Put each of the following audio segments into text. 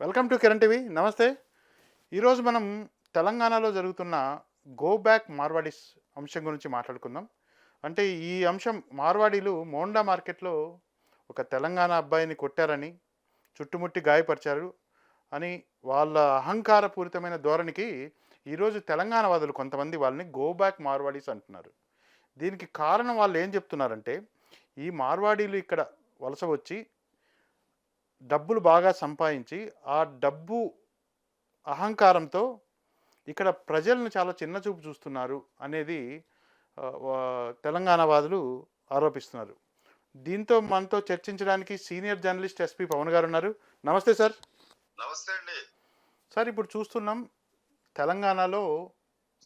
Welcome to Kiran TV. నమస్తే. ఈరోజు మనం తెలంగాణలో జరుగుతున్న గో బ్యాక్ మార్వాడీస్ అంశం గురించి మాట్లాడుకుందాం. అంటే ఈ అంశం మార్వాడీలు మోండా మార్కెట్లో ఒక తెలంగాణ అబ్బాయిని కొట్టారని చుట్టుముట్టి గాయపరిచారు అని వాళ్ళ అహంకారపూరితమైన ధోరణికి ఈరోజు తెలంగాణ వాదులు కొంతమంది వాళ్ళని గో బ్యాక్ మార్వాడీస్ అంటున్నారు. దీనికి కారణం వాళ్ళు ఏం చెప్తున్నారంటే ఈ మార్వాడీలు ఇక్కడ వలస వచ్చి డబ్బులు బాగా సంపాదించి ఆ డబ్బు అహంకారంతో ఇక్కడ ప్రజలను చాలా చిన్న చూపు చూస్తున్నారు అనేది తెలంగాణ వాదులు ఆరోపిస్తున్నారు. దీంతో మనతో చర్చించడానికి సీనియర్ జర్నలిస్ట్ ఎస్పి పవన్ గారు ఉన్నారు. నమస్తే సార్. నమస్తే అండి. సార్ ఇప్పుడు చూస్తున్నాం తెలంగాణలో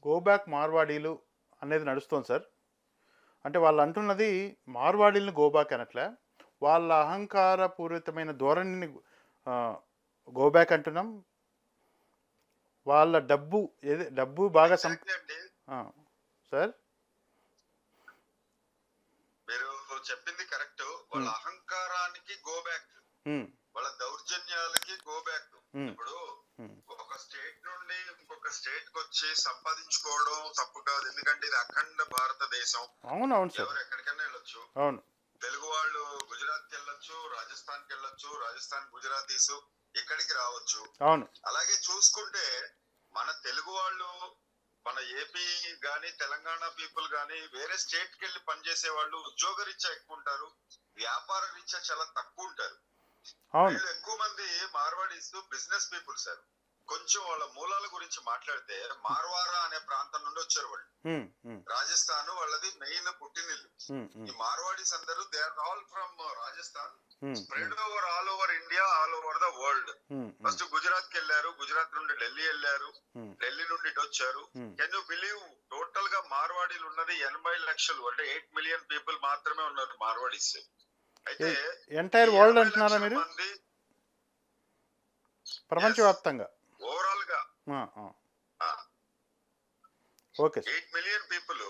గోబ్యాక్ మార్వాడీలు అనేది నడుస్తోంది సార్. అంటే వాళ్ళు అంటున్నది మార్వాడీలను గోబ్యాక్ అనట్లే. వాళ్ళ అహంకారపూరితమైన ధోరణిని గోబ్యాక్ అంటున్నాం. వాళ్ళ డబ్బు ఏది డబ్బు బాగా సం సార్? మీరు చెప్పింది కరెక్ట్. వాళ్ళ. అహంకారానికి గో బ్యాక్ ఉమ్, వాళ్ళ దౌర్జన్యాలకి గో బ్యాక్ Hmm. ఇప్పుడు. ఒక స్టేట్ నుండి ఇంకొక స్టేట్కి వచ్చి సంపాదించుకోవడం తప్పు కాదు. ఎందుకంటే ఇది అఖండ భారతదేశం. అవును అవును సార్. ఎవరు ఎక్కడికైనా వెళ్ళొచ్చు. అవును. తెలుగు వాళ్ళు గుజరాత్ వెళ్ళొచ్చు రాజస్థాన్కి వెళ్ళొచ్చు రాజస్థాన్ గుజరాతీస్ ఇక్కడికి రావచ్చు. అవును. అలాగే చూసుకుంటే మన తెలుగు వాళ్ళు మన ఏపీ గాని తెలంగాణ పీపుల్ గాని వేరే స్టేట్కి వెళ్ళి పనిచేసే వాళ్ళు ఉద్యోగ రీత్యా ఎక్కువ ఉంటారు వ్యాపార రీత్యా చాలా తక్కువ ఉంటారు. వీళ్ళు ఎక్కువ మంది మార్వాడీస్ బిజినెస్ పీపుల్ సార్. కొంచెం వాళ్ళ మూలాల గురించి మాట్లాడితే మార్వారా అనే ప్రాంతం నుండి వచ్చారు వాళ్ళు. రాజస్థాన్ వాళ్ళది మెయిన్ పుట్టినిల్లు. ఈ మార్వాడీస్ అందరూ they are all from Rajasthan. Spread over all over India all over the world first గుజరాత్కి వెళ్ళారు. గుజరాత్ నుండి ఢిల్లీ వెళ్ళారు. ఢిల్లీ నుండి ఇటు వచ్చారు. కెన్ యూ బిలీవ్ టోటల్గా మార్వాడీలు ఉన్నది ఎనభై లక్షలు. అంటే ఎయిట్ మిలియన్ పీపుల్ మాత్రమే ఉన్నారు మార్వాడీస్. అయితే ఎంటైర్ వరల్డ్ అంటున్నారా మీరు? ప్రపంచవ్యాప్తంగా. ఓకే ఎయిట్ మిలియన్ పీపుల్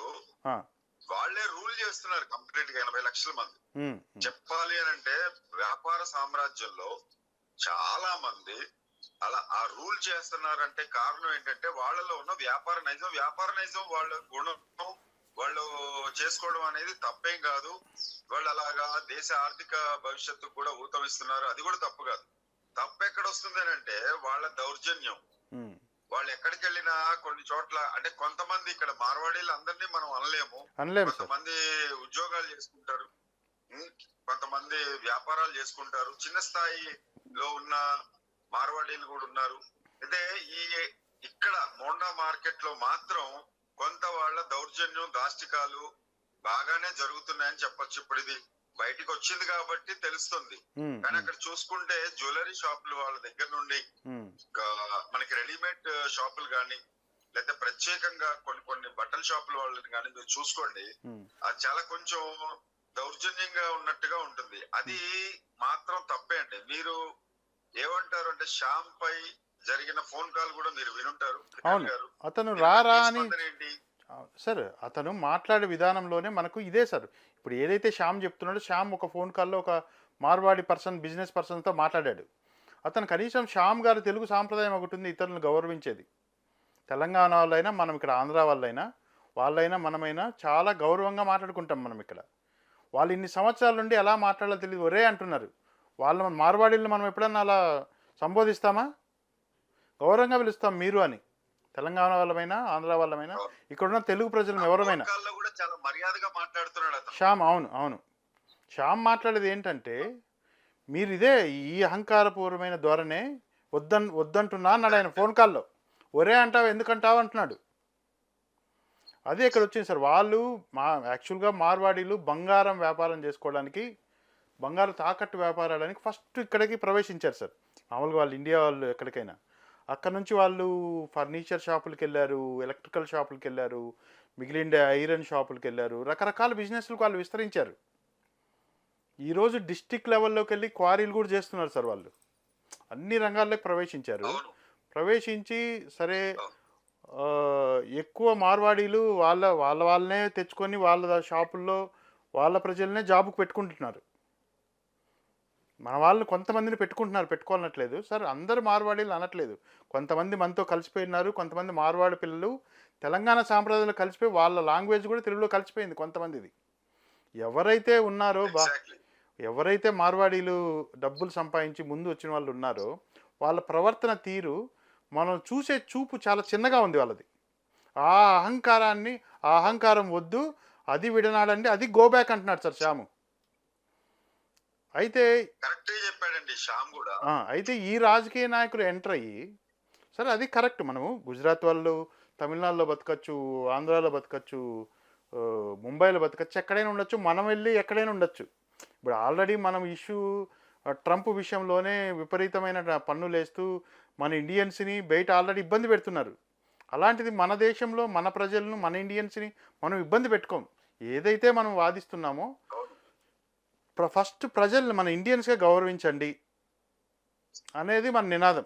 వాళ్ళే రూల్ చేస్తున్నారు కంప్లీట్గా ఎనభై లక్షల మంది. చెప్పాలి అని అంటే వ్యాపార సామ్రాజ్యంలో చాలా మంది అలా ఆ రూల్ చేస్తున్నారంటే కారణం ఏంటంటే వాళ్ళలో ఉన్న వ్యాపార నైజం వ్యాపార నైజం వాళ్ళ గుణం వాళ్ళు చేసుకోవడం అనేది తప్పేం కాదు. వాళ్ళు అలాగా దేశ ఆర్థిక భవిష్యత్తు కూడా ఊతమిస్తున్నారు. అది కూడా తప్పు కాదు. తప్పు ఎక్కడ వస్తుంది అంటే వాళ్ళ దౌర్జన్యం. వాళ్ళు ఎక్కడికి వెళ్ళినా కొన్ని చోట్ల అంటే కొంతమంది ఇక్కడ మార్వాడీలు అందరినీ మనం అనలేము. కొంతమంది ఉద్యోగాలు చేసుకుంటారు? కొంతమంది వ్యాపారాలు చేసుకుంటారు. చిన్న స్థాయిలో ఉన్న మార్వాడీలు కూడా ఉన్నారు. అయితే ఈ ఇక్కడ మోండా మార్కెట్లో మాత్రం కొంత వాళ్ళ దౌర్జన్యం దాష్టికాలు బాగానే జరుగుతున్నాయని చెప్పొచ్చు ఇప్పుడు ఇది. బయటికి వచ్చింది కాబట్టి తెలుస్తుంది. కానీ అక్కడ చూసుకుంటే జ్యువెలరీ షాపులు వాళ్ళ దగ్గర నుండి మనకి రెడీమేడ్ షాపులు కానీ లేకపోతే ప్రత్యేకంగా కొన్ని కొన్ని బట్టల షాపుల వాళ్ళని కానీ మీరు చూసుకోండి. అది చాలా కొంచెం దౌర్జన్యంగా ఉన్నట్టుగా ఉంటుంది. అది మాత్రం తప్పే అండి. మీరు ఏమంటారు అంటే శ్యామ్ పై జరిగిన ఫోన్ కాల్ కూడా మీరు వినుంటారు. అతను రారా అని సార్ అతను మాట్లాడే విధానంలోనే మనకు ఇదే సార్. ఇప్పుడు ఏదైతే శ్యామ్ చెప్తున్నాడో శ్యామ్ ఒక ఫోన్ కాల్లో ఒక మార్వాడి పర్సన్ బిజినెస్ పర్సన్తో మాట్లాడాడు. అతను కనీసం శ్యామ్ గారు తెలుగు సాంప్రదాయం ఒకటి ఉంది ఇతరులను గౌరవించేది. తెలంగాణ వాళ్ళైనా మనం ఇక్కడ ఆంధ్ర వాళ్ళైనా వాళ్ళైనా మనమైనా చాలా గౌరవంగా మాట్లాడుకుంటాం మనం ఇక్కడ. వాళ్ళు ఇన్ని సంవత్సరాల నుండి ఎలా మాట్లాడాలో తెలియదు ఒరే అంటున్నారు. వాళ్ళ మార్వాడీలను మనం ఎప్పుడన్నా అలా సంబోధిస్తామా? గౌరవంగా పిలుస్తాం మీరు అని. తెలంగాణ వాళ్ళమైనా ఆంధ్ర వాళ్ళమైనా ఇక్కడున్న తెలుగు ప్రజలను ఎవరమైనా కూడా చాలా మర్యాదగా మాట్లాడుతున్నాడు శ్యామ్ అవును అవును. శ్యామ్ మాట్లాడేది ఏంటంటే మీరు ఇదే ఈ అహంకారపూర్వమైన ధోరణే వద్దన్ వద్దంటున్నా అన్నాడు ఆయన ఫోన్ కాల్లో. ఒరే అంటావు ఎందుకంటావు అంటున్నాడు. అదే ఇక్కడ వచ్చింది సార్ వాళ్ళు మా యాక్చువల్గా మార్వాడీలు బంగారం వ్యాపారం చేసుకోవడానికి బంగారు తాకట్టు వ్యాపారానికి ఫస్ట్ ఇక్కడికి ప్రవేశించారు సార్. మామూలుగా వాళ్ళు ఇండియా వాళ్ళు ఎక్కడికైనా. అక్కడ నుంచి వాళ్ళు ఫర్నిచర్ షాపులకు వెళ్ళారు ఎలక్ట్రికల్ షాపులకు వెళ్ళారు మిగిలిన ఐరన్ షాపులకు వెళ్ళారు రకరకాల బిజినెస్లకు వాళ్ళు విస్తరించారు. ఈరోజు డిస్టిక్ లెవెల్లోకి వెళ్ళి క్వారీలు కూడా చేస్తున్నారు సార్ వాళ్ళు. అన్ని రంగాల్లోకి ప్రవేశించారు. ప్రవేశించి సరే ఎక్కువ మార్వాడీలు వాళ్ళ వాళ్ళ వాళ్ళనే తెచ్చుకొని వాళ్ళ షాపుల్లో వాళ్ళ ప్రజలనే జాబుకు పెట్టుకుంటున్నారు. మన వాళ్ళు కొంతమందిని పెట్టుకుంటున్నారు పెట్టుకోనట్లేదు సార్ అందరు మార్వాడీలు అనట్లేదు. కొంతమంది మనతో కలిసిపోయినారు కొంతమంది మార్వాడి పిల్లలు. తెలంగాణ సాంప్రదాయాలు కలిసిపోయి వాళ్ళ లాంగ్వేజ్ కూడా తెలుగులో కలిసిపోయింది కొంతమందిది. ఎవరైతే ఉన్నారో బా ఎవరైతే మార్వాడీలు డబ్బులు సంపాదించి ముందు వచ్చిన వాళ్ళు ఉన్నారో వాళ్ళ ప్రవర్తన తీరు మనం చూసే చూపు చాలా చిన్నగా ఉంది వాళ్ళది. ఆ అహంకారాన్ని ఆ అహంకారం వద్దు అది విడనాడండి అది గోబ్యాక్ అంటున్నాడు సార్ శ్యాము. అయితే కరెక్ట్ చెప్పాడండి శ్యామ్ కూడా. అయితే ఈ రాజకీయ నాయకులు ఎంటర్ అయ్యి సరే అది కరెక్ట్ మనము గుజరాత్ వాళ్ళు తమిళనాడులో బతకచ్చు ఆంధ్రాలో బతకచ్చు ముంబైలో బతకచ్చు ఎక్కడైనా ఉండొచ్చు మనం వెళ్ళి ఎక్కడైనా ఉండొచ్చు. ఇప్పుడు ఆల్రెడీ మనం ఇష్యూ ట్రంప్ విషయంలోనే విపరీతమైన పన్నులు వేస్తూ మన ఇండియన్స్ని బయట ఆల్రెడీ ఇబ్బంది పెడుతున్నారు. అలాంటిది మన దేశంలో మన ప్రజలను మన ఇండియన్స్ని మనం ఇబ్బంది పెట్టుకోం. ఏదైతే మనం వాదిస్తున్నామో ఫస్ట్ ప్రజల్ని మన ఇండియన్స్గా గౌరవించండి అనేది మన నినాదం.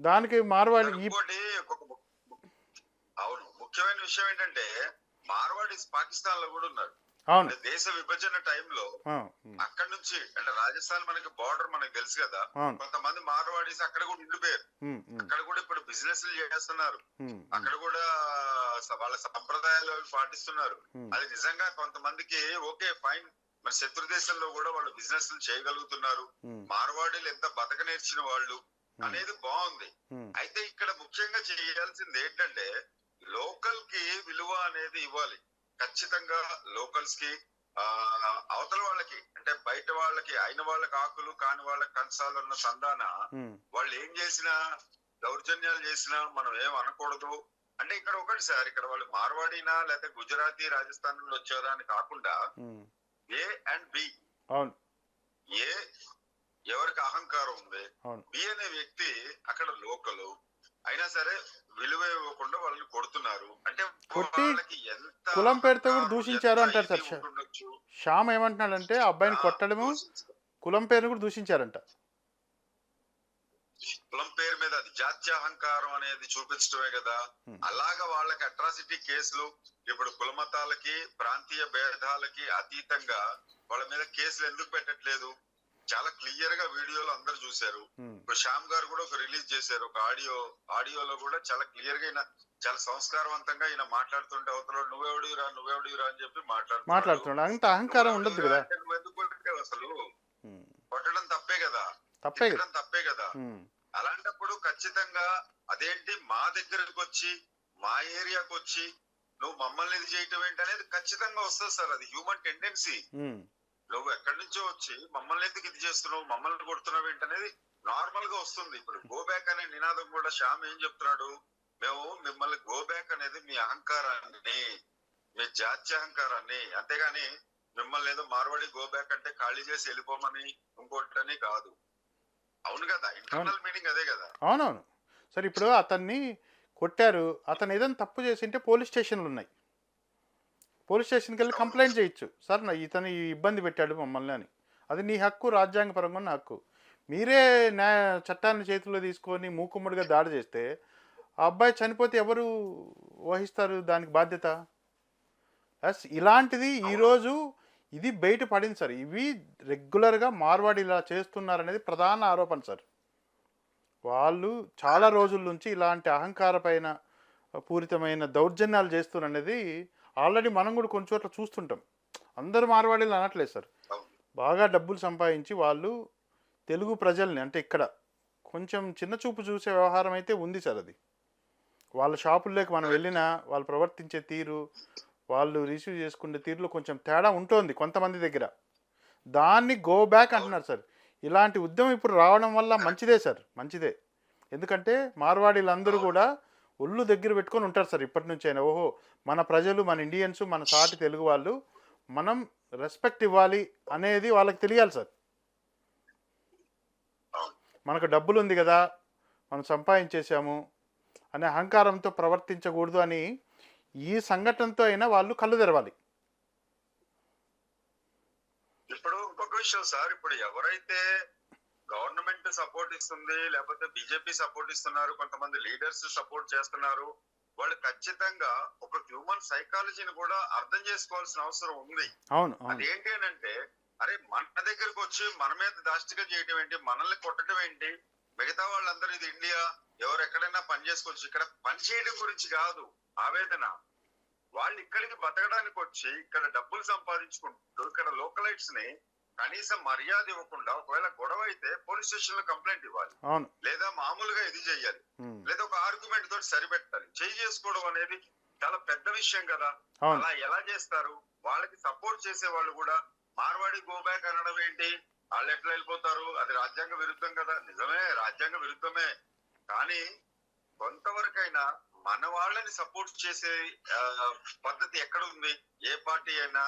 దానికి మార్వాడి అవును. ముఖ్యమైన విషయం ఏంటంటే మార్వాడీస్ పాకిస్తాన్లో కూడా ఉన్నారు అవును. దేశ విభజన టైంలో అక్కడ నుంచి అంటే రాజస్థాన్ మనకి బార్డర్ మనకి తెలుసు కదా కొంతమంది మార్వాడీస్ అక్కడ కూడా ఉండిపోయారు. అక్కడ కూడా ఇప్పుడు బిజినెస్ చేస్తున్నారు. అక్కడ కూడా వాళ్ళ సంప్రదాయాలు పాటిస్తున్నారు. అది నిజంగా కొంతమందికి ఓకే ఫైన్. మరి శత్రు దేశంలో కూడా వాళ్ళు బిజినెస్ చేయగలుగుతున్నారు. ఉమ్, మార్వాడీలు ఎంత బతక నేర్చిన వాళ్ళు ఉమ్, అనేది బాగుంది. ఉమ్, అయితే ఇక్కడ ముఖ్యంగా చేయాల్సింది ఏంటంటే లోకల్కి విలువ అనేది ఇవ్వాలి. ఖచ్చితంగా లోకల్స్కి ఆ అవతల వాళ్ళకి అంటే బయట వాళ్ళకి అయిన వాళ్ళకి ఆకులు కాని వాళ్ళకి కంచాలు ఉన్న సందాన ఉమ్, వాళ్ళు ఏం చేసినా దౌర్జన్యాలు చేసినా మనం ఏం అనకూడదు. అంటే ఇక్కడ ఒకటి సార్ ఇక్కడ వాళ్ళు మార్వాడినా లేకపోతే గుజరాతీ రాజస్థాన్ నుండి వచ్చారా అని కాకుండా ఏ అండ్ బి అవును. ఏ ఎవరికి అహంకారం ఉంది? బి అనే వ్యక్తి అక్కడ లోకలు. అయినా సరే విలువ ఇవ్వకుండా వాళ్ళని కొడుతున్నారు. అంటే కొట్టి కులం పేరుతో కూడా దూషించారు అంటారు సార్. శ్యామ్ ఏమంటున్నాడంటే అబ్బాయిని కొట్టడము కులం పేరును కూడా దూషించారంట. కులం పేరు మీద అది జాత్యాహంకారం అనేది చూపించడమే కదా. అలాగా వాళ్ళకి అట్రాసిటీ కేసులు ఇప్పుడు కులమతాలకి ప్రాంతీయ భేదాలకి అతీతంగా వాళ్ళ మీద కేసులు ఎందుకు పెట్టట్లేదు? చాలా క్లియర్గా వీడియోలు అందరు చూశారు. ఇప్పుడు శ్యామ్ గారు కూడా ఒక రిలీజ్ చేశారు. ఒక ఆడియో ఆడియోలో కూడా చాలా క్లియర్గా ఈయన చాలా సంస్కారవంతంగా ఈయన మాట్లాడుతుంటే అవతల నువ్వెవడిరా నువ్వెవడిరా అని చెప్పి మాట్లాడుతున్నాడు మాట్లాడుతున్నాడు. అంత అహంకారం ఉండొద్దు కదా. నువ్వు ఎందుకు అసలు? కొట్టడం తప్పే కదా. తప్పే కదా. తప్పే కదా. అలాంటప్పుడు ఖచ్చితంగా అదేంటి మా దగ్గరకు వచ్చి మా ఏరియాకి వచ్చి నువ్వు మమ్మల్ని ఇది చేయటం ఏంటి అనేది ఖచ్చితంగా వస్తుంది సార్. అది హ్యూమన్ టెండెన్సీ నువ్వు ఎక్కడి నుంచో వచ్చి మమ్మల్ని ఎందుకు ఇది చేస్తున్నావు మమ్మల్ని కొడుతున్నావు ఏంటి అనేది నార్మల్గా వస్తుంది. ఇప్పుడు గో బ్యాక్ అనే నినాదం కూడా శ్యామ్ ఏం చెప్తున్నాడు? మేము మిమ్మల్ని గో బ్యాక్ అనేది మీ అహంకారాన్ని మీ జాత్యహంకారాన్ని అంతేగాని మిమ్మల్ని ఏదో మార్వాడి గో బ్యాక్ అంటే ఖాళీ చేసి వెళ్ళిపోమని ఇంకోటని కాదు. అవును కదా ఇంటర్నల్ మీనింగ్ అదే కదా. అవునవును. సరే ఇప్పుడు అతన్ని కొట్టారు అతను ఏదైనా తప్పు చేసింటే పోలీస్ స్టేషన్లు ఉన్నాయి. పోలీస్ స్టేషన్కి వెళ్ళి కంప్లైంట్ చేయొచ్చు. సార్ నా ఇతను ఈ ఇబ్బంది పెట్టాడు మమ్మల్ని అని. అది నీ హక్కు రాజ్యాంగపరంగా ఉన్న హక్కు. మీరే న్యాయ చట్టాన్ని చేతిలో తీసుకొని మూకుమ్మడిగా దాడి చేస్తే ఆ అబ్బాయి చనిపోతే ఎవరు వహిస్తారు దానికి బాధ్యత? ఎస్ ఇలాంటిది ఈరోజు ఇది బయట పడింది సార్. ఇవి రెగ్యులర్గా మార్వాడి ఇలా చేస్తున్నారనేది ప్రధాన ఆరోపణ సార్. వాళ్ళు చాలా రోజుల నుంచి ఇలాంటి అహంకారపైన పూరితమైన దౌర్జన్యాలు చేస్తున్నది ఆల్రెడీ మనం కూడా కొన్ని చోట్ల చూస్తుంటాం. అందరూ మార్వాడీలు అనట్లేదు సార్. బాగా డబ్బులు సంపాదించి వాళ్ళు తెలుగు ప్రజల్ని అంటే ఇక్కడ కొంచెం చిన్న చూపు చూసే వ్యవహారం అయితే ఉంది సార్ అది. వాళ్ళ షాపుల్లోకి మనం వెళ్ళినా వాళ్ళు ప్రవర్తించే తీరు వాళ్ళు రిసీవ్ చేసుకునే తీరులో కొంచెం తేడా ఉంటుంది కొంతమంది దగ్గర. దాన్ని గో బ్యాక్ అంటున్నారు సార్. ఇలాంటి ఉద్యమం ఇప్పుడు రావడం వల్ల మంచిదే సార్ మంచిదే. ఎందుకంటే మార్వాడీలందరూ కూడా ఒళ్ళు దగ్గర పెట్టుకొని ఉంటారు సార్ ఇప్పటి నుంచి అయినా. ఓహో మన ప్రజలు మన ఇండియన్స్ మన సాటి తెలుగు వాళ్ళు మనం రెస్పెక్ట్ ఇవ్వాలి అనేది వాళ్ళకి తెలియాలి సార్. మనకు డబ్బులు ఉంది కదా మనం సంపాదించేసాము అనే అహంకారంతో ప్రవర్తించకూడదు అని ఈ సంఘటనతో అయినా వాళ్ళు కళ్ళు తెరవాలి. ఇప్పుడు ఇంకొక విషయం సార్ ఇప్పుడు ఎవరైతే గవర్నమెంట్ సపోర్ట్ ఇస్తుంది లేకపోతే బీజేపీ సపోర్ట్ ఇస్తున్నారు కొంతమంది లీడర్స్ సపోర్ట్ చేస్తున్నారు వాళ్ళు ఖచ్చితంగా ఒక హ్యూమన్ సైకాలజీని కూడా అర్థం చేసుకోవాల్సిన అవసరం ఉంది. అవును అదేంటి అని అంటే అరే మన దగ్గరకు వచ్చి మన మీద దాష్టికం చేయడం ఏంటి మనల్ని కొట్టడం ఏంటి? మిగతా వాళ్ళందరూ ఇది ఇండియా ఎవరు ఎక్కడైనా పని చేసుకోవచ్చు ఇక్కడ పని చేయడం గురించి కాదు. ఆవేదన. వాళ్ళు ఇక్కడికి బతకడానికి వచ్చి ఇక్కడ డబ్బులు సంపాదించుకుంటూ ఇక్కడ లోకలైట్స్ని కనీసం మర్యాద ఇవ్వకుండా ఒకవేళ గొడవ అయితే పోలీస్ స్టేషన్లో కంప్లైంట్ ఇవ్వాలి. లేదా మామూలుగా ఇది చెయ్యాలి. ఉమ్, లేదా ఒక ఆర్గ్యుమెంట్ తోటి సరిపెట్టాలి. చేయి చేసుకోవడం అనేది చాలా పెద్ద విషయం కదా. అలా ఎలా చేస్తారు? వాళ్ళకి సపోర్ట్ చేసే వాళ్ళు కూడా మార్వాడి గో బ్యాక్ అనడం ఏంటి? వాళ్ళు ఎట్లా వెళ్ళిపోతారు? అది రాజ్యాంగ విరుద్ధం కదా. నిజమే రాజ్యాంగ విరుద్ధమే. కానీ కొంతవరకైనా మన వాళ్ళని సపోర్ట్ చేసే పద్ధతి ఎక్కడ ఉంది ఏ పార్టీ అయినా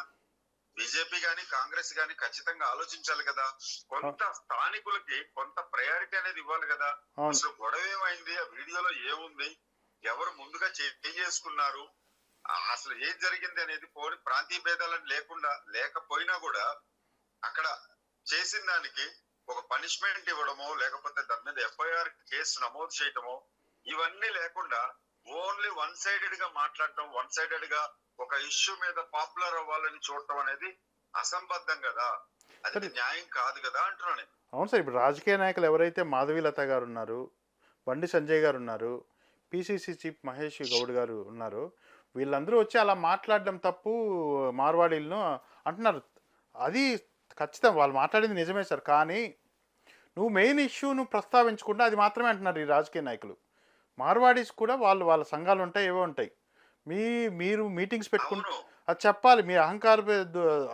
బీజేపీ గాని కాంగ్రెస్ గాని ఖచ్చితంగా ఆలోచించాలి కదా. కొంత స్థానికులకి కొంత ప్రయారిటీ అనేది ఇవ్వాలి కదా. అసలు గొడవ ఏమైంది? ఆ వీడియోలో ఏముంది? ఎవరు ముందుగా చేసుకున్నారు? అసలు ఏం జరిగింది అనేది పోని ప్రాంతీయ భేదాలను లేకుండా లేకపోయినా కూడా అక్కడ చేసిన దానికి ఒక పనిష్మెంట్ ఇవ్వడమో లేకపోతే దాని మీద ఎఫ్ఐఆర్ కేసు నమోదు చేయటమో ఇవన్నీ లేకుండా ఓన్లీ వన్ సైడెడ్గా మాట్లాడటం వన్ సైడెడ్గా ఒక ఇష్యూ మీద పాపులర్ అవ్వాలని చూడటం అనేది అసంబద్ధం కదా అది. న్యాయం కాదు కదా అంటున్నాను నేను. అవును సార్ ఇప్పుడు రాజకీయ నాయకులు ఎవరైతే మాధవీలత గారు ఉన్నారు బండి సంజయ్ గారు ఉన్నారు పిసిసి చీఫ్ మహేష్ గౌడ్ గారు ఉన్నారు వీళ్ళందరూ వచ్చి అలా మాట్లాడడం తప్పు మార్వాడీలను అంటున్నారు అది ఖచ్చితం వాళ్ళు మాట్లాడింది నిజమే సార్ కానీ నువ్వు మెయిన్ ఇష్యూను ప్రస్తావించకుండా అది మాత్రమే అంటున్నారు ఈ రాజకీయ నాయకులు మార్వాడీస్ కూడా వాళ్ళు వాళ్ళ సంఘాలు ఉంటాయి ఏవో ఉంటాయి. మీ మీరు మీటింగ్స్ పెట్టుకుంటే అది చెప్పాలి. మీ అహంకార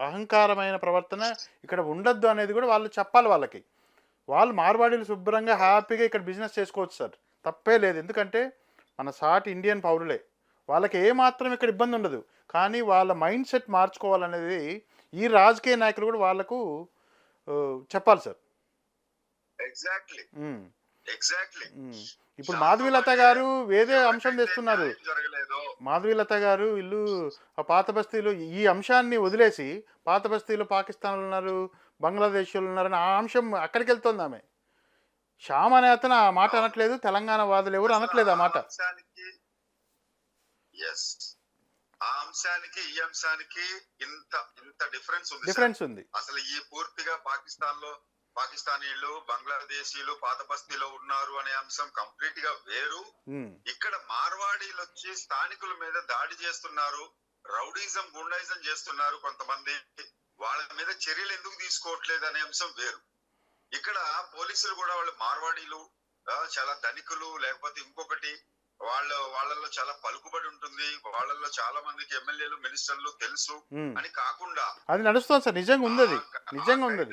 అహంకారమైన ప్రవర్తన ఇక్కడ ఉండొద్దు అనేది కూడా వాళ్ళు చెప్పాలి వాళ్ళకి. వాళ్ళు మార్వాడీలు శుభ్రంగా హ్యాపీగా ఇక్కడ బిజినెస్ చేసుకోవచ్చు సార్. తప్పే లేదు. ఎందుకంటే మన సాటి ఇండియన్ పౌరులే. వాళ్ళకి ఏ మాత్రం ఇక్కడ ఇబ్బంది ఉండదు. కానీ వాళ్ళ మైండ్ సెట్ మార్చుకోవాలనేది ఈ రాజకీయ నాయకులు కూడా వాళ్ళకు చెప్పాలి సార్. Exactly exactly. ఇప్పుడు మాధవీలత గారు వేరే అంశం తెస్తున్నారు. జరగలేదు. మాధవీలత గారు వీళ్ళు ఆ పాత బస్తీలో ఈ అంశాన్ని వదిలేసి పాత బస్తీలో పాకిస్తాన్లు ఉన్నారు బంగ్లాదేశ్లో ఉన్నారని ఆ అంశం అక్కడికి వెళ్తుంది ఆమె. శ్యామ్ అనే అతను ఆ మాట అనట్లేదు తెలంగాణ వాదులు ఎవరు అనట్లేదు ఆ మాట. ఆ అంశానికి ఈ అంశానికి ఇంత ఇంత డిఫరెన్స్ ఉంది. డిఫరెన్స్ ఉంది. అసలు ఈ పూర్తిగా పాకిస్తాన్లో పాకిస్తానీలు బంగ్లాదేశీలు పాత బస్తీలో ఉన్నారు అనే అంశం కంప్లీట్గా వేరు ఇక్కడ మార్వాడీలు వచ్చి స్థానికుల మీద దాడి చేస్తున్నారు రౌడీజం గుండాయిజం చేస్తున్నారు కొంతమంది. వాళ్ళ మీద చర్యలు ఎందుకు తీసుకోవట్లేదు అనే అంశం వేరు. ఇక్కడ పోలీసులు కూడా వాళ్ళు మార్వాడీలు చాలా ధనికులు లేకపోతే ఇంకొకటి వాళ్ళ వాళ్ళల్లో చాలా పలుకుబడి ఉంటుంది. వాళ్ళల్లో చాలా మందికి ఎమ్మెల్యేలు మినిస్టర్లు తెలుసు. అని కాకుండా అది నడుస్తుంది సార్. నిజంగా ఉంది నిజంగా ఉంది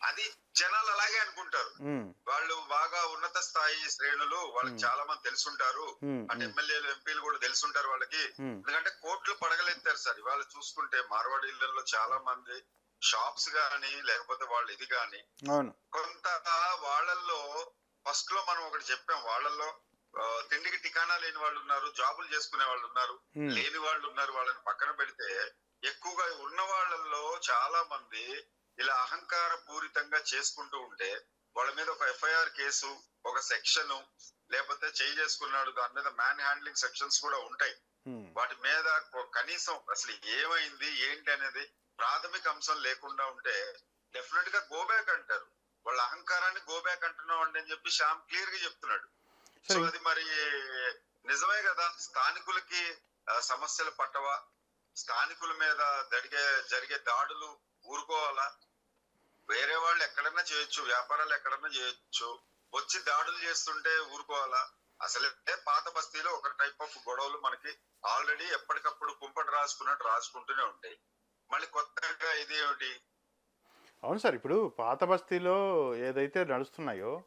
అది జనాలు అలాగే అనుకుంటారు. ఉమ్, వాళ్ళు బాగా ఉన్నత స్థాయి శ్రేణులు వాళ్ళకి Hmm. చాలా మంది తెలుసుంటారు. ఉమ్, అంటే ఎమ్మెల్యేలు ఎంపీలు కూడా తెలుసుంటారు వాళ్ళకి. ఎందుకంటే కోట్లు పడగలెత్తారు సార్. ఇవాళ చూసుకుంటే మార్వాడి ఇళ్ళలో చాలా మంది షాప్స్ గాని లేకపోతే వాళ్ళు ఇది గాని కొంత వాళ్ళల్లో ఫస్ట్లో మనం ఒకటి చెప్పాం. వాళ్ళల్లో తిండికి టికానా లేని వాళ్ళు ఉన్నారు జాబులు చేసుకునే వాళ్ళు ఉన్నారు లేని వాళ్ళు ఉన్నారు. వాళ్ళని పక్కన పెడితే ఎక్కువగా ఉన్న వాళ్ళల్లో చాలా మంది ఇలా అహంకార పూరితంగా చేసుకుంటూ ఉంటే వాళ్ళ మీద ఒక ఎఫ్ఐఆర్ కేసు ఒక సెక్షన్ లేకపోతే చేయి చేసుకున్నాడు దాని మీద మ్యాన్ హ్యాండ్లింగ్ సెక్షన్స్ కూడా ఉంటాయి. వాటి మీద కనీసం అసలు ఏమైంది ఏంటి అనేది ప్రాథమిక అంశం లేకుండా ఉంటే డెఫినెట్గా గో బ్యాక్ అంటారు. వాళ్ళ అహంకారాన్ని గో బ్యాక్ అంటున్నాం అని చెప్పి శ్యామ్ క్లియర్గా చెప్తున్నాడు సో అది మరి నిజమే కదా? స్థానికులకి సమస్యలు పట్టవా? స్థానికుల మీద జరిగే జరిగే దాడులు ఊరుకోవాలా? వేరే వాళ్ళు ఎక్కడన్నా చేయొచ్చు వ్యాపారాలు ఎక్కడన్నా చేయొచ్చు. వచ్చి దాడులు చేస్తుంటే ఊరుకోవాలా? అసలే పాత బస్తీలో ఒక టైప్ ఆఫ్ గొడవలు మనకి ఆల్రెడీ ఎప్పటికప్పుడు కుంపటి రాసుకున్నట్టు రాసుకుంటూనే ఉంటాయి. మళ్ళీ కొత్తగా ఇది ఏమిటి? అవును సార్ ఇప్పుడు పాత బస్తీలో ఏదైతే నడుస్తున్నాయో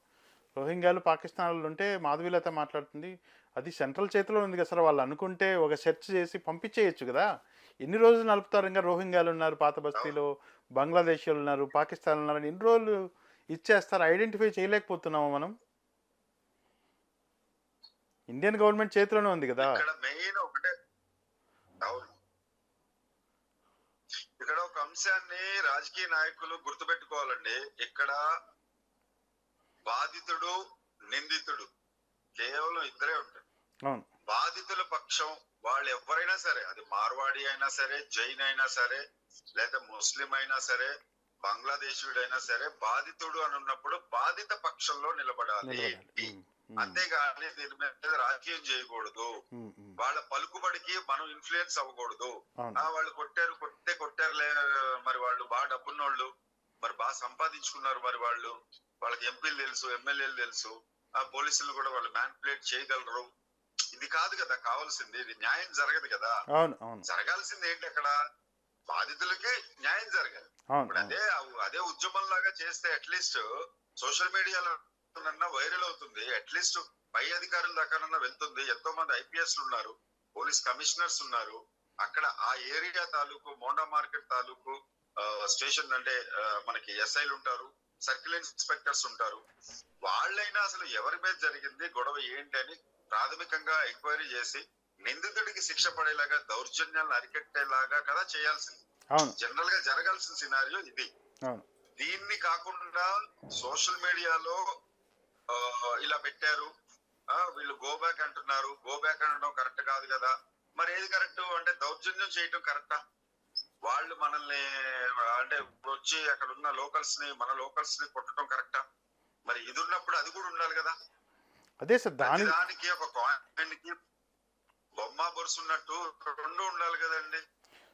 రోహింగ్యాలు పాకిస్తాన్లో ఉంటే మాధవీలత మాట్లాడుతుంది అది సెంట్రల్ చేతిలో ఉంది కదా సార్ వాళ్ళు అనుకుంటే ఒక సెర్చ్ చేసి పంపించేయచ్చు కదా. ఎన్ని రోజులు నలుపుతారు ఇంకా రోహింగ్యాలు ఉన్నారు పాత బస్తీలో బంగ్లాదేశీలు ఉన్నారు పాకిస్తాన్ ఉన్నారు ఎన్ని రోజులు ఇచ్చేస్తారు ఐడెంటిఫై చేయలేకపోతున్నాము మనం? ఇండియన్ గవర్నమెంట్ చేతిలోనే ఉంది కదా. ఇక్కడ మెయిన్ ఒకటే అవును. ఇక్కడ ఒక అంశాన్ని రాజకీయ నాయకులు గుర్తుపెట్టుకోవాలండి. ఇక్కడ బాధితుడు నిందితుడు కేవలం ఇద్దరే ఉంటారు. అవును. బాధితుల పక్షం వాళ్ళు ఎవరైనా సరే అది మార్వాడి అయినా సరే జైన్ అయినా సరే లేదా ముస్లిం అయినా సరే బంగ్లాదేశీయుడైనా సరే బాధితుడు అని ఉన్నప్పుడు బాధిత పక్షంలో నిలబడాలి. అంతేగాని దీని మీద రాజకీయం చేయకూడదు. వాళ్ళ పలుకుబడికి మనం ఇన్ఫ్లుయెన్స్ అవ్వకూడదు. ఆ వాళ్ళు కొట్టారు కొట్టే కొట్టారులే మరి వాళ్ళు బాగా డబ్బున్నోళ్ళు మరి బాగా సంపాదించుకున్నారు మరి వాళ్ళు. వాళ్ళకి ఎంపీలు తెలుసు ఎమ్మెల్యేలు తెలుసు. ఆ పోలీసులు కూడా వాళ్ళు మ్యానిపులేట్ చేయగలరు. ఇది కాదు కదా కావాల్సింది. ఇది న్యాయం జరగదు కదా. అవును అవును. జరగాల్సింది ఏంటి అక్కడ? బాధితులకి న్యాయం జరగాలి. ఇప్పుడు అదే అదే ఉద్యమం లాగా చేస్తే అట్లీస్ట్ సోషల్ మీడియాలో వైరల్ అవుతుంది. అట్లీస్ట్ పై అధికారుల దాకానన్నా వెళ్తుంది. ఎంతో మంది ఐపీఎస్ ఉన్నారు పోలీస్ కమిషనర్స్ ఉన్నారు. అక్కడ ఆ ఏరియా తాలూకు మోండా మార్కెట్ తాలూకు స్టేషన్ అంటే మనకి ఎస్ఐలు ఉంటారు సర్కిల్ ఇన్స్పెక్టర్స్ ఉంటారు. వాళ్ళైనా అసలు ఎవరి మీద జరిగింది గొడవ ఏంటి అని ప్రాథమికంగా ఎంక్వైరీ చేసి నిందితుడికి శిక్ష పడేలాగా దౌర్జన్యాలను అరికట్టేలాగా కదా చేయాల్సింది. జనరల్గా జరగాల్సిన సినారియో ఇది. దీన్ని కాకుండా సోషల్ మీడియాలో ఇలా పెట్టారు. వీళ్ళు గో బ్యాక్ అంటున్నారు. గో బ్యాక్ అనడం కరెక్ట్ కాదు కదా. మరి ఏది కరెక్ట్? అంటే దౌర్జన్యం చేయటం కరెక్టా? వాళ్ళు మనల్ని అంటే ఇప్పుడు వచ్చి అక్కడ ఉన్న లోకల్స్ని మన లోకల్స్ని కొట్టడం కరెక్టా? మరి ఇది ఉన్నప్పుడు అది కూడా ఉండాలి కదా. అదే సార్ దాని దానికి ఒక కాయిన్కి బొమ్మ బొరుసు ఉన్నట్టు రెండు ఉండాలి కదండి.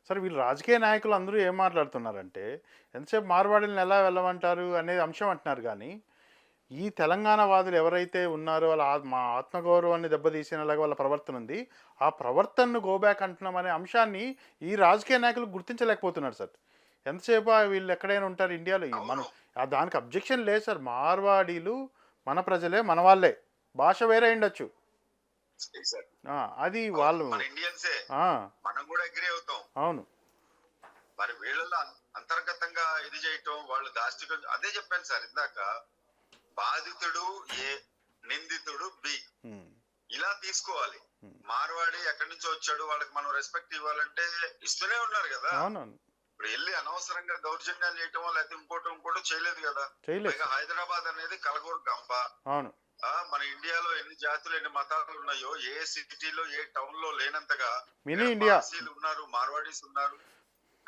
సరే వీళ్ళు రాజకీయ నాయకులు అందరూ ఏం మాట్లాడుతున్నారంటే ఎంతసేపు మార్వాడిని ఎలా వెళ్ళమంటారు అనేది అంశం అంటున్నారు కానీ ఈ తెలంగాణ వాదులు ఎవరైతే ఉన్నారో వాళ్ళ మా ఆత్మగౌరవాన్ని దెబ్బతీసేలాగా వాళ్ళ ప్రవర్తన ఉంది. ఆ ప్రవర్తనను గోబ్యాక్ అంటున్నాం అనే అంశాన్ని ఈ రాజకీయ నాయకులు గుర్తించలేకపోతున్నారు సార్. ఎంతసేపు వీళ్ళు ఎక్కడైనా ఉంటారు ఇండియాలో? మనం ఆ దానికి అబ్జెక్షన్ లేదు సార్. మార్వాడీలు మన ప్రజలే మన వాళ్ళే. భాష వేరే ఉండొచ్చు అది వాళ్ళు మన ఇండియన్సే ఆ, మనం కూడా అగ్రి అవుతాం. అవును. మరి వీళ్ళలో అంతర్గతంగా ఇది చేయటం వాళ్ళు దాష్టికం అదే చెప్పాను సార్ ఇందాక. బాధితుడు ఏ నిందితుడు బి. ఇలా తీసుకోవాలి. మార్వాడి ఎక్కడి నుంచో వచ్చాడు వాళ్ళకి మనం రెస్పెక్ట్ ఇవ్వాలంటే ఇస్తూనే ఉన్నారు కదా. ఇప్పుడు వెళ్ళి అనవసరంగా దౌర్జన్యాలు చేయటం లేకపోతే ఇంకోటి ఇంకోటి చేయలేదు కదా. హైదరాబాద్ అనేది కలగూరు గంప. అవును. మన ఇండియాలో ఎన్ని జాతులు ఎన్ని మతాలు ఉన్నాయో ఏ సిటీలో ఏ టౌన్లో లేనంతగా మినీ ఇండియా. ఉన్నారు మార్వాడీస్ ఉన్నారు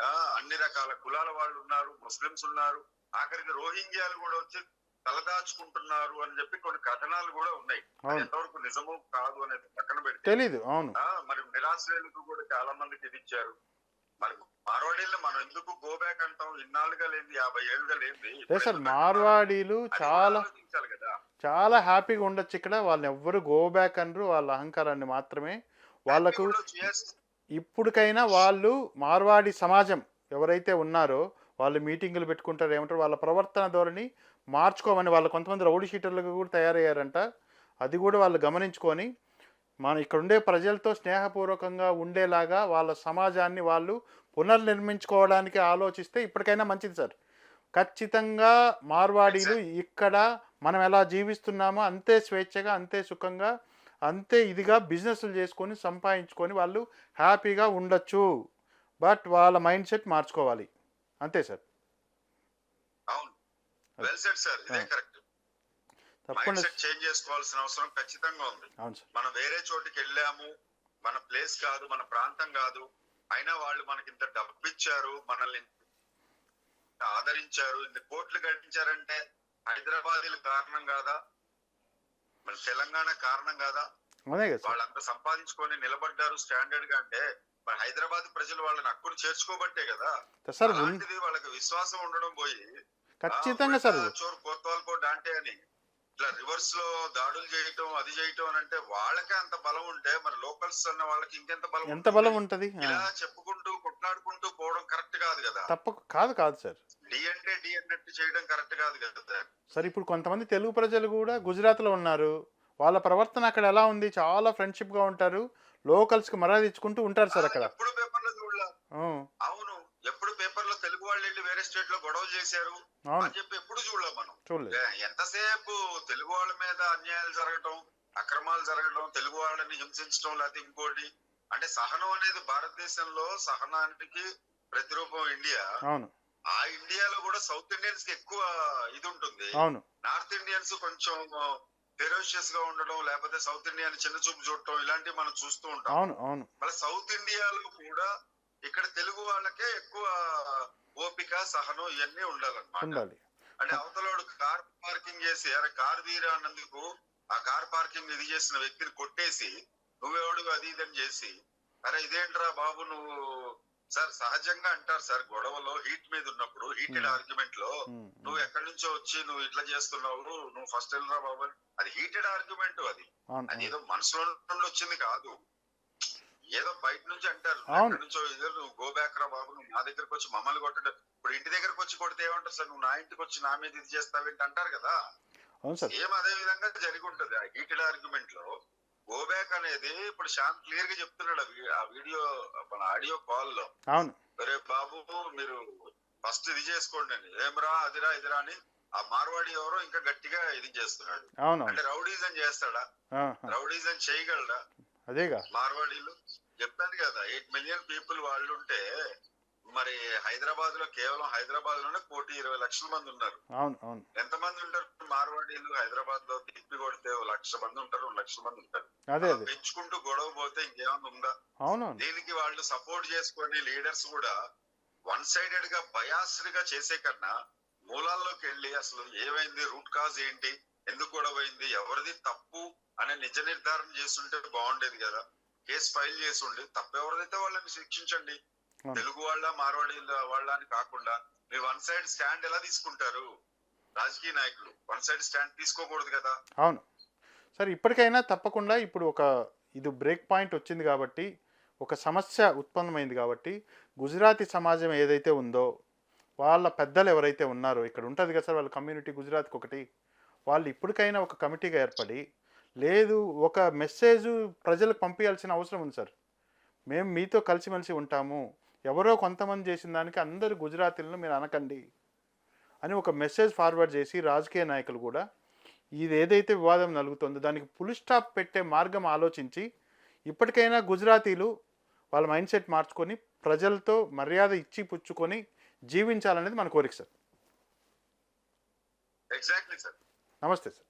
ఆ అన్ని రకాల కులాల వాళ్ళు ఉన్నారు ముస్లిమ్స్ ఉన్నారు. ఆఖరికి రోహింగ్యాలు కూడా వచ్చి తలదాచుకుంటున్నారు అని చెప్పి కొన్ని కథనాలు కూడా ఉన్నాయి. ఎంతవరకు నిజమో కాదు అనేది పక్కన పెడితే. తెలీదు అవును. ఆ, మరి నిరాశ్రయులకు కూడా చాలా మందికి ఇది ఇచ్చారు. మరి మార్వాడీలు మనం ఎందుకు గో బ్యాక్ అంటాం? ఇన్నాళ్ళుగా లేదు యాభై ఏళ్ళుగా లేదు మార్వాడీలు చాలా కదా. చాలా హ్యాపీగా ఉండొచ్చు ఇక్కడ. వాళ్ళని ఎవ్వరు గో బ్యాక్ అనరు. వాళ్ళ అహంకారాన్ని మాత్రమే. వాళ్ళకు Yes, ఇప్పటికైనా వాళ్ళు మార్వాడి సమాజం ఎవరైతే ఉన్నారో వాళ్ళు మీటింగులు పెట్టుకుంటారు ఏమంటారు వాళ్ళ ప్రవర్తన ధోరణి మార్చుకోమని వాళ్ళు కొంతమంది రౌడీ షీటర్లుగా కూడా తయారయ్యారంట. అది కూడా వాళ్ళు గమనించుకొని మన ఇక్కడ ఉండే ప్రజలతో స్నేహపూర్వకంగా ఉండేలాగా వాళ్ళ సమాజాన్ని వాళ్ళు పునర్నిర్మించుకోవడానికి ఆలోచిస్తే ఇప్పటికైనా మంచిది సార్. ఖచ్చితంగా మార్వాడీలు ఇక్కడ మనం ఎలా జీవిస్తున్నామో అంతే స్వేచ్ఛగా అంతే సుఖంగా అంతే ఇదిగా బిజినెస్లు చేసుకొని సంపాదించుకొని వాళ్ళు హ్యాపీగా ఉండొచ్చు. బట్ వాళ్ళ మైండ్ సెట్ మార్చుకోవాలి. అంతే సార్. అవును. వెల్ సెట్ సార్ ఇదే ఆ. కరెక్ట్ మైండ్ తప్పకుండా సెట్ చేంజ్ చేసుకోవాల్సిన అవసరం ఖచ్చితంగా ఉంది. అవును సార్. మనం వేరే చోటికి వెళ్ళాము మన ప్లేస్ కాదు మన ప్రాంతం కాదు అయినా వాళ్ళు మనకి ఇంత డబ్బు ఇచ్చారు మనల్ని ఆదరించారు ఇంత కోట్లు గడించారంటే హైదరాబాదీలు కారణం కాదా? మన తెలంగాణ కారణం కాదా? వాళ్ళంతా సంపాదించుకొని నిలబడ్డారు స్టాండర్డ్గా అంటే మరి హైదరాబాద్ ప్రజలు వాళ్ళని హక్కును చేర్చుకోబట్టే కదా. సార్ వాళ్ళకి విశ్వాసం ఉండడం పోయి ఖచ్చితంగా సార్ చోరు కోత్వాల్కో డాంటే అని ఇట్లా రివర్స్లో దాడులు చేయటం అది చేయటం అని అంటే వాళ్ళకే అంత బలం ఉంటే మరి లోకల్స్ అన్న వాళ్ళకి ఇంకెంత బలం ఎంత? బలం ఉంటుంది? ఇలా చెప్పుకుంటూ కొట్లాడుకుంటూ పోవడం కరెక్ట్ కాదు కదా. తప్ప కాదు కాదు సార్. డి అంటే డి అన్నట్టు చేయడం కరెక్ట్ కాదు కదా సార్. ఇప్పుడు కొంతమంది తెలుగు ప్రజలు కూడా గుజరాత్లో ఉన్నారు. వాళ్ళ ప్రవర్తన అక్కడ ఎలా ఉంది? చాలా ఫ్రెండ్షిప్గా ఉంటారు. లోకల్స్కి మర్యాద ఇచ్చుకుంటూ ఉంటారు సార్ అక్కడ. ఎప్పుడు పేపర్లో చూడలా? అవును. ఎప్పుడు పేపర్లో తెలుగు వాళ్ళు వెళ్ళి వేరే స్టేట్లో గొడవలు చేశారు అని చెప్పి ఎప్పుడు చూడలేం మనం? చూడలేదు. ఎంతసేపు తెలుగు వాళ్ళ మీద అన్యాయాలు జరగటం అక్రమాలు జరగడం తెలుగు వాళ్ళని హింసించడం లేకపోతే ఇంకోటి అంటే సహనం అనేది భారతదేశంలో సహనానికి ప్రతిరూపం ఇండియా. అవును. ఆ ఇండియాలో కూడా సౌత్ ఇండియన్స్కి ఎక్కువ ఇది ఉంటుంది. అవును. నార్త్ ఇండియన్స్ కొంచెం ఫెరోషియస్గా ఉండడం లేకపోతే సౌత్ ఇండియన్ చిన్న చూపు చూడటం ఇలాంటివి మనం చూస్తూ ఉంటాం. అవును అవును. మళ్ళీ సౌత్ ఇండియాలో కూడా ఇక్కడ తెలుగు వాళ్ళకే ఎక్కువ సహనం ఇవన్నీ ఉండాలన్నమాట. ఉండాలి. అంటే అవతలోడు కార్ పార్కింగ్ చేసి అరే కార్ తీరా అన్నందుకు ఆ కార్ పార్కింగ్ ఇది చేసిన వ్యక్తిని కొట్టేసి నువ్వెవడు అది ఇదని చేసి అరే ఇదేంట్రా బాబు నువ్వు సార్ సహజంగా అంటారు సార్ గొడవలో హీట్ మీద ఉన్నప్పుడు హీటెడ్. ఆర్గ్యుమెంట్లో నువ్వు ఎక్కడి నుంచో వచ్చి నువ్వు ఇట్లా చేస్తున్నావు నువ్వు ఫస్ట్ వెళ్ళరా బాబు. అది హీటెడ్ ఆర్గ్యుమెంట్ అది అది. ఏదో మనసులో నుండి వచ్చింది కాదు ఏదో బయట నుంచి అంటారు. ఎక్కడి నుంచో నువ్వు గో బ్యాక్ రా బాబు నువ్వు నా దగ్గరకు వచ్చి మమ్మల్ని కొట్టడం ఇప్పుడు ఇంటి దగ్గరకు వచ్చి కొడితే ఏమంటారు సార్ నువ్వు నా ఇంటికి వచ్చి నా మీద ఇది చేస్తావేంటి అంటారు కదా సేమ్ అదే విధంగా జరిగి ఉంటది ఆ హీటెడ్ ఆర్గ్యుమెంట్లో గో బ్యాక్ అనేది ఇప్పుడు శాంత్ క్లియర్గా చెప్తున్నాడు ఆ వీడియో మన ఆడియో కాల్లో. అవును. రే బాబు మీరు ఫస్ట్ ఇది చేసుకోండి అని. ఏమరా అదిరా ఇదిరా అని ఆ మార్వాడి ఎవరో ఇంకా గట్టిగా ఇది చేస్తున్నాడు. అవును అంటే రౌడీజం చేస్తాడా? ఆహా. రౌడీజం చేయగలడా? అదేగా. మార్వాడీలు? చెప్పాను కదా ఎయిట్ మిలియన్ పీపుల్ వాళ్ళు ఉంటే మరి హైదరాబాద్లో కేవలం హైదరాబాద్లోనే కోటి ఇరవై లక్షల మంది ఉన్నారు. అవును అవును. ఎంత మంది ఉంటారు? మార్వాడీలు హైదరాబాద్లో తిప్పి కొడితే లక్ష మంది ఉంటారు లక్షల మంది ఉంటారు. అదే పెంచుకుంటూ గొడవ పోతే ఇంకేమన్నా ఉందా? అవును దీనికి వాళ్ళు సపోర్ట్ చేసుకొని లీడర్స్ కూడా వన్ సైడెడ్గా బయాస్డ్గా చేసే కన్నా మూలాల్లోకి వెళ్ళి అసలు ఏమైంది? రూట్ కాజ్ ఏంటి? ఎందుకు గొడవ అయింది? ఎవరిది తప్పు? అనే నిజ నిర్ధారణ చేస్తుంటే బాగుండేది కదా. కేసు ఫైల్ చేసి ఉండి తప్పు ఎవరిదైతే వాళ్ళని శిక్షించండి. తెలుగు వాళ్ళ మార్వాడి వాళ్ళ అని కాకుండా మీరు వన్ సైడ్ స్టాండ్ ఎలా తీసుకుంటారు? రాజకీయ నాయకులు వన్ సైడ్ స్టాండ్ తీసుకోకూడదు కదా? అవును. సరే ఇప్పటికైనా తప్పకుండా ఇప్పుడు ఒక ఇది బ్రేక్ పాయింట్ వచ్చింది కాబట్టి ఒక సమస్య ఉత్పన్నమైంది కాబట్టి గుజరాతీ సమాజం ఏదైతే ఉందో వాళ్ళ పెద్దలు ఎవరైతే ఉన్నారో ఇక్కడ ఉంటుంది కదా సార్ వాళ్ళ కమ్యూనిటీ గుజరాత్కి ఒకటి వాళ్ళు ఇప్పటికైనా ఒక కమిటీగా ఏర్పడి లేదు ఒక మెసేజ్ ప్రజలకు పంపించాల్సిన అవసరం ఉంది సార్. మేము మీతో కలిసిమెలిసి ఉంటాము ఎవరో కొంతమంది చేసిన దానికి అందరు గుజరాతీలను మీరు అనకండి అని ఒక మెసేజ్ ఫార్వర్డ్ చేసి రాజకీయ నాయకులు కూడా ఇది ఏదైతే వివాదం నలుగుతుందో దానికి పులి స్టాప్ పెట్టే మార్గం ఆలోచించి ఇప్పటికైనా గుజరాతీలు వాళ్ళ మైండ్ సెట్ మార్చుకొని ప్రజలతో మర్యాద ఇచ్చి పుచ్చుకొని జీవించాలనేది మన కోరిక సార్. ఎగ్జాక్ట్లీ సార్ నమస్తే సార్.